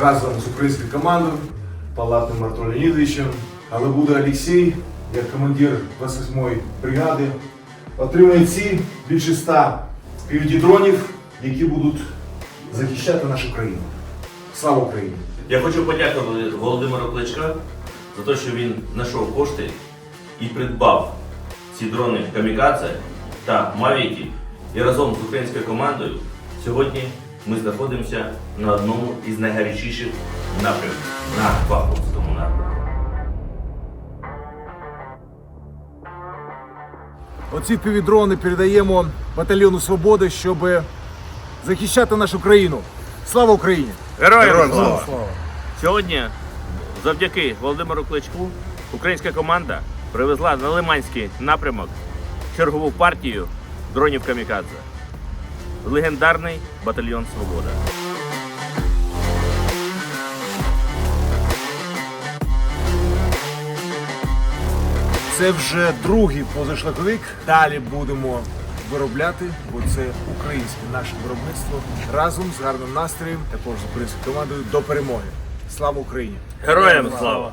разом з українською командою, Палатним Артуром Леонідовичем, але буде Олексій, як командир 28-ї бригади, отримує ці більше ста півдідронів, які будуть захищати нашу країну. Слава Україні! Я хочу подякувати Володимиру Кличка за те, що він знайшов кошти і придбав ці дрони Камікадзе та Мавіки. І разом з українською командою сьогодні ми знаходимося на одному із найгарячіших напрямків на Бахмутському напрямку. Оці півдрони передаємо батальйону Свободи, щоб захищати нашу країну. Слава Україні! Героям слава! Сьогодні, завдяки Володимиру Кличку, українська команда привезла на Лиманський напрямок чергову партію дронів Камікадзе. Легендарний батальйон Свобода. Це вже другий позашлаковик. Далі будемо виробляти, бо це українське наше виробництво разом з гарним настроєм, також з українською командою до перемоги. Слава Україні! Героям слава!